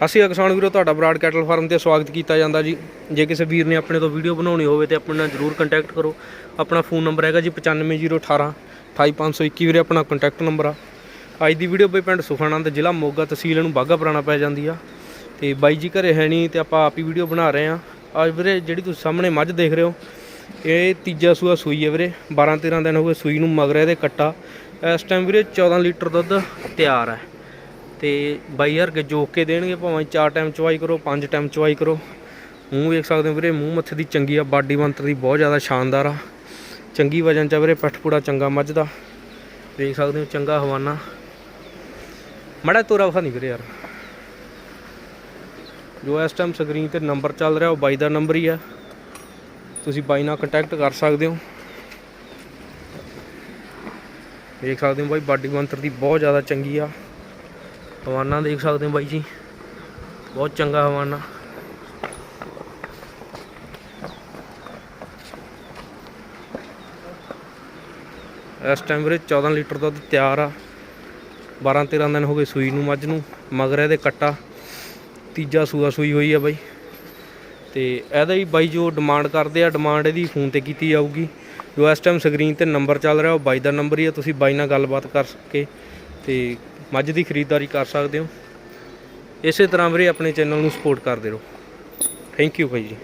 ਅਸੀਂ ਕਿਸਾਨ ਵੀਰੋ, ਤੁਹਾਡਾ ਬਰਾਡ ਕੈਟਲ ਫਾਰਮ ਤੇ ਸਵਾਗਤ ਕੀਤਾ ਜਾਂਦਾ ਜੀ। ਜੇ ਕਿਸੇ ਵੀਰ ਨੇ ਆਪਣੇ ਤੋਂ ਵੀਡੀਓ ਬਣਾਉਣੀ ਹੋਵੇ ਤੇ ਆਪਣੇ ਨਾਲ ਜਰੂਰ ਕੰਟੈਕਟ ਕਰੋ। ਆਪਣਾ ਫੋਨ ਨੰਬਰ ਹੈਗਾ ਜੀ 95018 28521 ਵੀਰੇ, ਆਪਣਾ ਕੰਟੈਕਟ ਨੰਬਰ ਆ। ਅੱਜ ਦੀ ਵੀਡੀਓ ਬਈ ਪਿੰਡ ਸੁਖਾਨੰਦ ਜ਼ਿਲ੍ਹਾ ਮੋਗਾ ਤਹਿਸੀਲ ਨੂੰ ਬਾਗਾ ਪੁਰਾਣਾ ਪੈ ਜਾਂਦੀ ਆ। ਤੇ ਬਾਈ ਜੀ ਘਰੇ ਹੈ ਨਹੀਂ ਤੇ ਆਪਾਂ ਆਪ ਹੀ ਵੀਡੀਓ ਬਣਾ ਰਹੇ ਆ। ਅੱਜ ਵੀਰੇ ਜਿਹੜੀ ਤੁਸੀਂ ਸਾਹਮਣੇ ਮੱਝ ਦੇਖ ਰਹੇ ਹੋ, ਇਹ ਤੀਜਾ ਸੂਆ ਸੂਈ ਹੈ ਵੀਰੇ। 12 13 ਦਿਨ ਹੋ ਗਏ ਸੂਈ ਨੂੰ ਮਗਰ ਇਹਦੇ ਕੱਟਾ। ਇਸ ਟਾਈਮ ਵੀਰੇ 14 ਲੀਟਰ ਦੁੱਧ ਤਿਆਰ ਹੈ ਤੇ ਬਾਈ ਹਰ ਕੇ ਜੋਕ ਕੇ ਦੇਣਗੇ ਭਾਵੇਂ ਚਾਰ ਟਾਈਮ ਚਵਾਈ ਕਰੋ, ਪੰਜ ਟਾਈਮ ਚਵਾਈ ਕਰੋ। ਮੂੰਹ ਵੇਖ ਸਕਦੇ ਹੋ ਵੀਰੇ, ਮੂੰਹ ਮੱਥੇ ਦੀ ਚੰਗੀ ਆ, ਬਾਡੀ ਬੰਤਰ ਦੀ ਬਹੁਤ ਜ਼ਿਆਦਾ ਸ਼ਾਨਦਾਰ ਆ। ਚੰਗੀ ਵਜਨ ਚ ਆ ਵੀਰੇ ਪਠਪੂੜਾ ਚੰਗਾ ਮੱਝ ਦਾ। ਵੇਖ ਸਕਦੇ ਹੋ, ਚੰਗਾ ਹਵਾਨਾ। ਮੜਾ ਤੋਰਾ ਵਖਾ ਨਹੀਂ ਵੀਰੇ ਯਾਰ। ਜੋ ਇਸ ਟਾਈਮ ਸਕਰੀਨ ਤੇ ਨੰਬਰ ਚੱਲ ਰਿਹਾ, ਉਹ ਬਾਈ ਦਾ ਨੰਬਰ ਹੀ ਆ। ਤੁਸੀਂ ਬਾਈ ਨਾਲ ਕੰਟੈਕਟ ਕਰ ਸਕਦੇ ਹੋ। ਵੇਖ ਸਕਦੇ ਹੋ ਬਾਈ, ਬਾਡੀ ਬੰਤਰ ਦੀ ਬਹੁਤ ਜ਼ਿਆਦਾ ਚੰਗੀ ਆ। ਹਵਾਨਾ ਦੇਖ ਸਕਦੇ ਹੋ ਬਾਈ ਜੀ। ਬਹੁਤ ਚੰਗਾ ਹਵਾਨਾ। ਇਸ ਟਾਈਮ ਵੀਰੇ 14 ਲੀਟਰ ਦੁੱਧ ਤਿਆਰ ਆ। 12 13 ਦਿਨ ਹੋ ਗਏ ਸੂਈ ਨੂੰ ਮੱਝ ਨੂੰ। ਮਗਰ ਇਹਦੇ ਕੱਟਾ। ਤੀਜਾ ਸੂਆ ਸੂਈ ਹੋਈ ਆ ਬਾਈ। ਤੇ ਇਹਦਾ ਹੀ ਬਾਈ ਜੋ ਡਿਮਾਂਡ ਕਰਦੇ ਆ ਡਿਮਾਂਡ ਇਹਦੀ ਫੋਨ ਤੇ ਕੀਤੀ ਜਾਊਗੀ। ਜੋ ਇਸ ਟਾਈਮ ਸਕਰੀਨ ਤੇ ਨੰਬਰ ਚੱਲ ਰਿਹਾ, ਉਹ ਬਾਈ ਦਾ ਨੰਬਰ ਹੀ ਆ। ਤੁਸੀਂ ਬਾਈ ਨਾਲ ਗੱਲਬਾਤ ਕਰ ਸਕੇ ਤੇ ਮੱਝ ਦੀ ਖਰੀਦਦਾਰੀ ਕਰ ਸਕਦੇ ਹੋ। ਇਸੇ ਤਰ੍ਹਾਂ ਵੀਰੇ ਆਪਣੇ ਚੈਨਲ ਨੂੰ ਸਪੋਰਟ ਕਰਦੇ ਰਹੋ। ਥੈਂਕ ਯੂ ਭਾਈ ਜੀ।